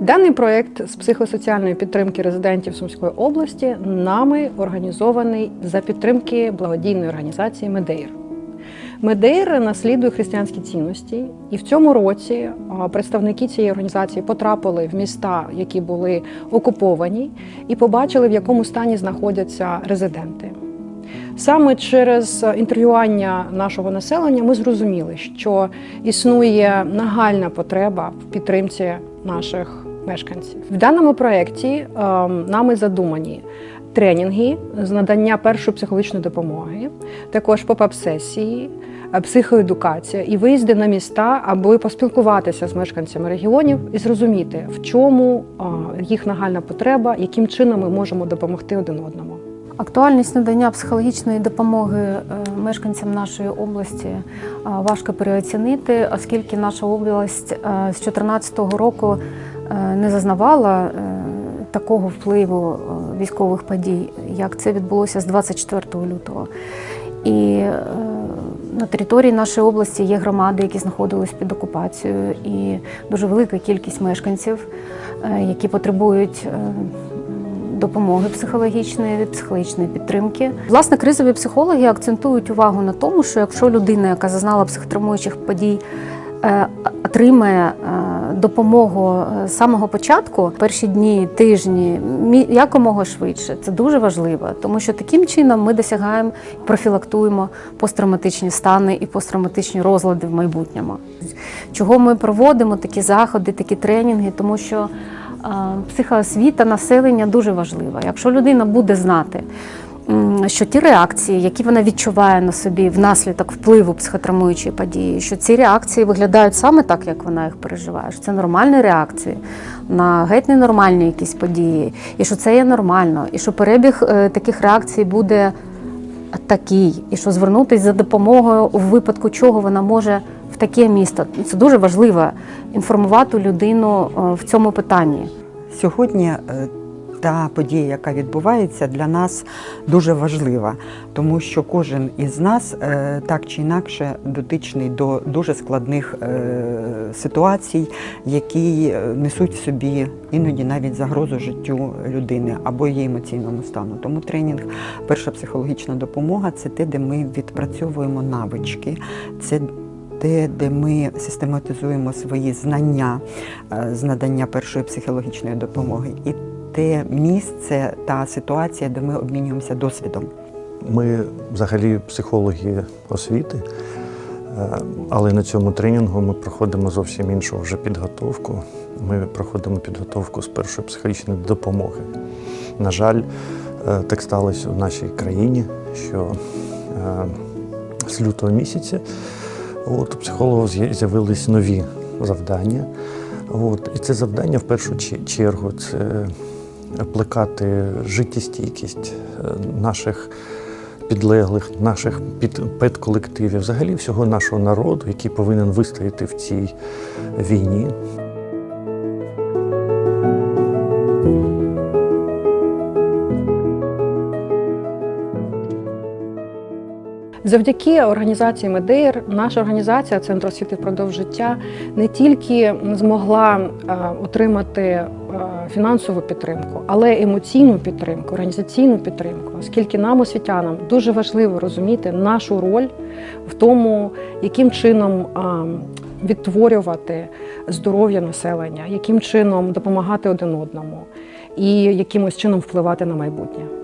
Даний проєкт з психосоціальної підтримки резидентів Сумської області нами організований за підтримки благодійної організації Медейр. Медейр наслідує християнські цінності, і в цьому році представники цієї організації потрапили в міста, які були окуповані, і побачили, в якому стані знаходяться резиденти. Саме через інтерв'ювання нашого населення ми зрозуміли, що існує нагальна потреба в підтримці наших мешканців. В даному проєкті е, нами задумані тренінги з надання першої психологічної допомоги, також поп-сесії, е, психоедукація і виїзди на міста, аби поспілкуватися з мешканцями регіонів і зрозуміти, в чому е, їх нагальна потреба, яким чином ми можемо допомогти один одному. Актуальність надання психологічної допомоги е, мешканцям нашої області важко переоцінити, оскільки наша область з 2014 року не зазнавала е, такого впливу е, військових подій, як це відбулося з 24 лютого. І е, на території нашої області є громади, які знаходились під окупацією, і дуже велика кількість мешканців, е, які потребують е, допомоги психологічної, психологічної підтримки. Власне, кризові психологи акцентують увагу на тому, що якщо людина, яка зазнала психотравмуючих подій, е, отримає е, допомогу е, з самого початку, перші дні, тижні, якомога швидше, це дуже важливо, тому що таким чином ми досягаємо, профілактуємо посттравматичні стани і посттравматичні розлади в майбутньому. Чого ми проводимо такі заходи, такі тренінги, тому що е, психоосвіта населення дуже важлива. Якщо людина буде знати, що ті реакції, які вона відчуває на собі внаслідок впливу психотравмуючої події, що ці реакції виглядають саме так, як вона їх переживає, що це нормальні реакції на геть ненормальні якісь події, і що це є нормально, і що перебіг е, таких реакцій буде такий, і що звернутися за допомогою у випадку чого вона може таке місто. Це дуже важливо інформувати людину е, в цьому питанні. Сьогодні е, та подія, яка відбувається, для нас дуже важлива, тому що кожен із нас е, так чи інакше дотичний до дуже складних е, ситуацій, які е, несуть в собі іноді навіть загрозу життю людини або її емоційному стану. Тому тренінг, перша психологічна допомога це те, де ми відпрацьовуємо навички. Це те, де ми систематизуємо свої знання з надання першої психологічної допомоги, і те місце та ситуація, де ми обмінюємося досвідом. Ми взагалі психологи освіти, е, але на цьому тренінгу ми проходимо зовсім іншу вже підготовку. Ми проходимо підготовку з першої психологічної допомоги. На жаль, е, так сталося в нашій країні, що е, з лютого місяця от, у психологів з'явились нові завдання. От, і це завдання в першу чергу це плекати життєстійкість е, наших підлеглих, наших педколективів, взагалі всього нашого народу, який повинен вистояти в цій війні. Завдяки організації Медеєр наша організація Центр освіти впродовж життя не тільки змогла е, отримати фінансову підтримку, але емоційну підтримку, організаційну підтримку, оскільки нам, освітянам, дуже важливо розуміти нашу роль в тому, яким чином е, відтворювати здоров'я населення, яким чином допомагати один одному і якимось чином впливати на майбутнє.